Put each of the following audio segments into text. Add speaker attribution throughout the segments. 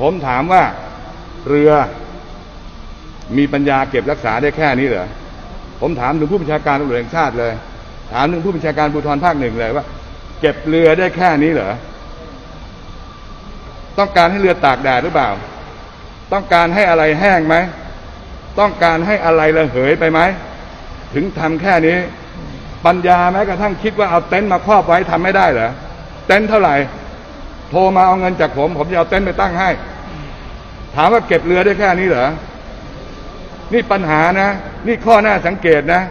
Speaker 1: ผมถามว่าเรือมีปัญญาเก็บรักษาได้แค่นี้เหรอ ผมถามถึงผู้บัญชาการตำรวจแห่งชาติเลย ถามถึงผู้บัญชาการภูธรภาคหนึ่งเลยว่า เก็บเรือได้แค่นี้เหรอ ต้องการให้เรือตากแดดหรือเปล่า ต้องการให้อะไรแห้งไหม ต้องการให้อะไรระเหยไปไหม ถึงทำแค่นี้ ปัญญาแม้กระทั่งคิดว่าเอาเต็นท์มาครอบไว้ทำไม่ได้เหรอ เต็นท์เท่าไหร่ โทรมาเอาเงินจากผม ผมจะเอาเต็นท์ไปตั้งให้ ถามว่าเก็บเรือได้แค่นี้เหรอ นี่ปัญหานะ นี่ข้อหน้าสังเกตนะ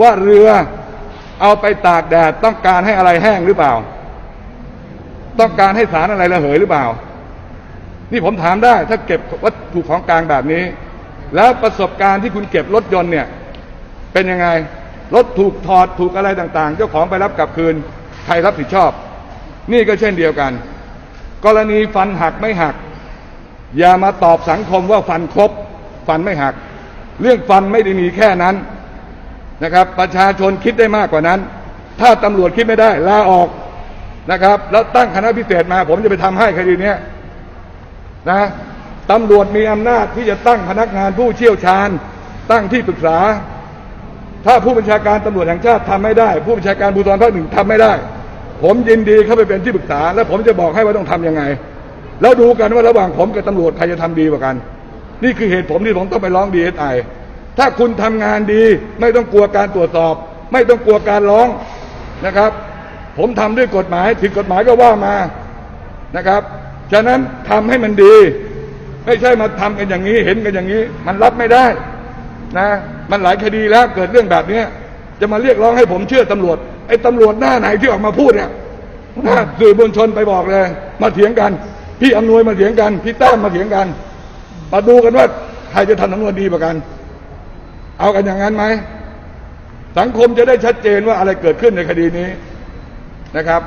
Speaker 1: ว่าเรือเอาไปตากแดดต้องการให้อะไรแห้งหรือเปล่า ต้องการให้สารอะไรระเหยหรือเปล่า นี่ผมถามได้ ถ้าเก็บวัตถุของกลางแบบนี้ แล้วประสบการณ์ที่คุณเก็บรถยนต์เนี่ย เป็นยังไงรถถูกถอดถูกอะไรต่าง ๆ เจ้าของไปรับกลับคืน ใครรับผิดชอบ นี่ก็เช่นเดียวกัน กรณีฟันหักไม่หัก อย่ามาตอบสังคมว่าฟันครบ ฟันไม่หัก เรื่องฟันไม่ได้มีแค่นั้นนะครับ ประชาชนคิดได้มากกว่านั้น ถ้าตำรวจคิดไม่ได้ลาออกนะครับ แล้วตั้งคณะพิเศษมา ผมจะไปทำให้คดีนี้นะตำรวจมีอำนาจที่จะตั้งพนักงานผู้เชี่ยวชาญ ตั้งที่ปรึกษา ถ้าผู้บัญชาการตำรวจแห่งชาติทำไม่ได้ ผู้บัญชาการภูธรภาคหนึ่งทำไม่ได้ ผมยินดีเข้าไปเป็นที่ปรึกษา แล้วผมจะบอกให้ว่าต้องทำยังไง แล้วดูกันว่าระหว่างผมกับตำรวจใครจะทำดีกว่ากัน นี่คือเหตุผมที่ผมต้องไปร้องดีเอสไอถ้าคุณทำงานดี ไม่ต้องกลัวการตรวจสอบ ไม่ต้องกลัวการร้องนะครับ ผมทำด้วยกฎหมายผิดกฎหมายก็ว่ามานะครับฉะนั้นทำให้มันดี ไม่ใช่มาทำกันอย่างนี้เห็นกันอย่างนี้ มันรับไม่ได้นะมันหลายคดีแล้วเกิดเรื่องแบบเนี้จะมาเรียกร้องให้ผมเชื่อตำรวจ ไอ้ตำรวจหน้าไหนที่ออกมาพูดเนี่ยนะสื่อมวลชนไปบอกเลย มาเถียงกัน พี่อำนวยมาเถียงกัน พี่แต้มมาเถียงกัน มาดูกันว่าใครจะทำสำนวนดีกว่ากัน เอากันอย่างนั้นไหม สังคมจะได้ชัดเจนว่าอะไรเกิดขึ้นในคดีนี้นะครับ